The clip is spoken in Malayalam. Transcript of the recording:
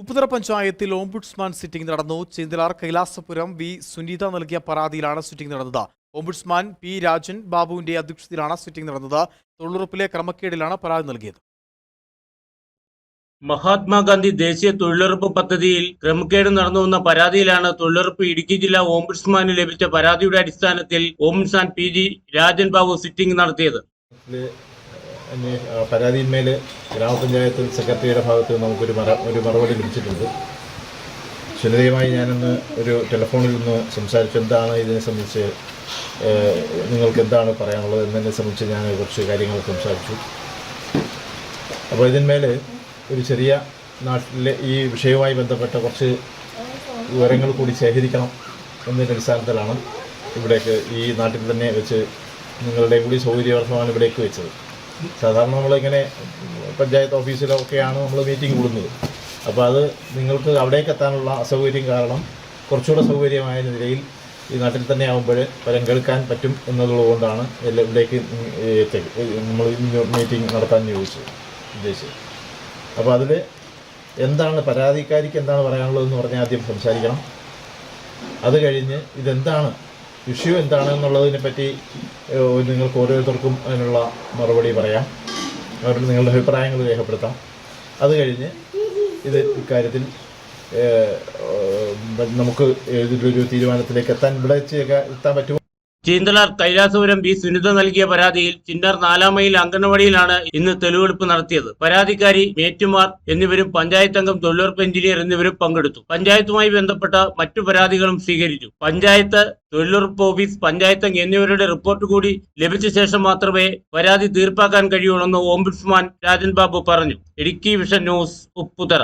ഉപ്പുതറ പഞ്ചായത്തിൽ ഓംബുഡ്സ്മാൻ സിറ്റിംഗ് നടന്നു. ചെന്തിലാർ കൈലാസപുരം വി. സുനീത നൽകിയ പരാതിയിലാണ് സിറ്റിംഗ് നടന്നത്. Ombudsman P. രാജൻ ബാബുവിന്റെ അധ്യക്ഷതയിലാണ് സിറ്റിംഗ് നടന്നത്. തൊഴിലുറപ്പിലെ ക്രമക്കേടിലാണ് പരാതി നൽകിയത്. മഹാത്മാഗാന്ധി ദേശീയ തൊഴിലുറപ്പ് പദ്ധതിയിൽ ക്രമക്കേട് നടന്നുവെന്ന പരാതിയിലാണ് തൊഴിലുറപ്പ് ഇടുക്കി ജില്ലാ ഓംബുഡ്സ്മാന് ലഭിച്ച പരാതിയുടെ അടിസ്ഥാനത്തിൽ ombudsman P. G. Rajan Babu sitting നടത്തിയത്. പരാതിയിന്മേൽ ഗ്രാമപഞ്ചായത്ത് സെക്രട്ടറിയുടെ ഭാഗത്ത് നമുക്കൊരു മറ ഒരു മറുപടി ലഭിച്ചിട്ടുണ്ട്. സുനിതയുമായി ഞാനൊന്ന് ഒരു ടെലിഫോണിൽ നിന്ന് സംസാരിച്ചു. എന്താണ് ഇതിനെ സംബന്ധിച്ച് നിങ്ങൾക്ക് എന്താണ് പറയാനുള്ളത് എന്നതിനെ സംബന്ധിച്ച് ഞാൻ കുറച്ച് കാര്യങ്ങൾ സംസാരിച്ചു. അപ്പോൾ ഇതിന്മേൽ ഒരു ചെറിയ നാട്ടിലെ ഈ വിഷയവുമായി ബന്ധപ്പെട്ട കുറച്ച് വിവരങ്ങൾ കൂടി ശേഖരിക്കണം എന്നതിന്റെ അടിസ്ഥാനത്തിലാണ് ഇവിടേക്ക് ഈ നാട്ടിൽ തന്നെ വെച്ച് നിങ്ങളുടെ കൂടി സൗകര്യാർത്ഥമാണ് ഇവിടേക്ക് വെച്ചത്. സാധാരണ നമ്മളിങ്ങനെ പഞ്ചായത്ത് ഓഫീസിലോ ഒക്കെയാണ് നമ്മൾ മീറ്റിംഗ് കൂടുന്നത്. അപ്പോൾ അത് നിങ്ങൾക്ക് അവിടേക്ക് എത്താനുള്ള അസൗകര്യം കാരണം കുറച്ചുകൂടെ സൗകര്യമായ നിലയിൽ ഈ നാട്ടിൽ തന്നെ ആകുമ്പോൾ പരം കേൾക്കാൻ പറ്റും എന്നതുകൊണ്ടാണ് എല്ലാം ഇവിടേക്ക് നമ്മൾ മീറ്റിംഗ് നടത്താൻ ചോദിച്ചത് ഉദ്ദേശിച്ചത്. അപ്പോൾ അതിൽ എന്താണ് പരാതിക്കാരിക്ക് എന്താണ് പറയാനുള്ളതെന്ന് പറഞ്ഞാൽ ആദ്യം സംസാരിക്കണം. അത് കഴിഞ്ഞ് ഇതെന്താണ് ഇഷ്യൂ എന്താണെന്നുള്ളതിനെ പറ്റി നിങ്ങൾക്ക് ഓരോരുത്തർക്കും അതിനുള്ള മറുപടി പറയാം. അവരുടെ നിങ്ങളുടെ അഭിപ്രായങ്ങൾ രേഖപ്പെടുത്താം. അത് കഴിഞ്ഞ് ഇത് ഇക്കാര്യത്തിൽ നമുക്ക് ഇതിലൊരു തീരുമാനത്തിലേക്ക് എത്താൻ ഇവിടെ എത്താൻ പറ്റുമോ? ചീന്തലാർ കൈലാസപുരം ബി സുനിത നൽകിയ പരാതിയിൽ ചിന്നാർ നാലാം മൈൽ അംഗനവാടിയിലാണ് ഇന്ന് തെളിവെടുപ്പ് നടത്തിയത്. പരാതിക്കാരി മേറ്റുമാർ എന്നിവരും പഞ്ചായത്ത് അംഗം തൊഴിലുറപ്പ് എഞ്ചിനീയർ എന്നിവരും പങ്കെടുത്തു. പഞ്ചായത്തുമായി ബന്ധപ്പെട്ട മറ്റു പരാതികളും സ്വീകരിച്ചു. പഞ്ചായത്ത് തൊഴിലുറപ്പ് ഓഫീസ് പഞ്ചായത്ത് എന്നിവരുടെ റിപ്പോർട്ട് കൂടി ലഭിച്ച ശേഷം മാത്രമേ പരാതി തീർപ്പാക്കാൻ കഴിയുള്ളൂ എന്ന് ഓംബുഡ്സ്മാൻ രാജൻ ബാബു പറഞ്ഞു. Idukki vision news Upputhara.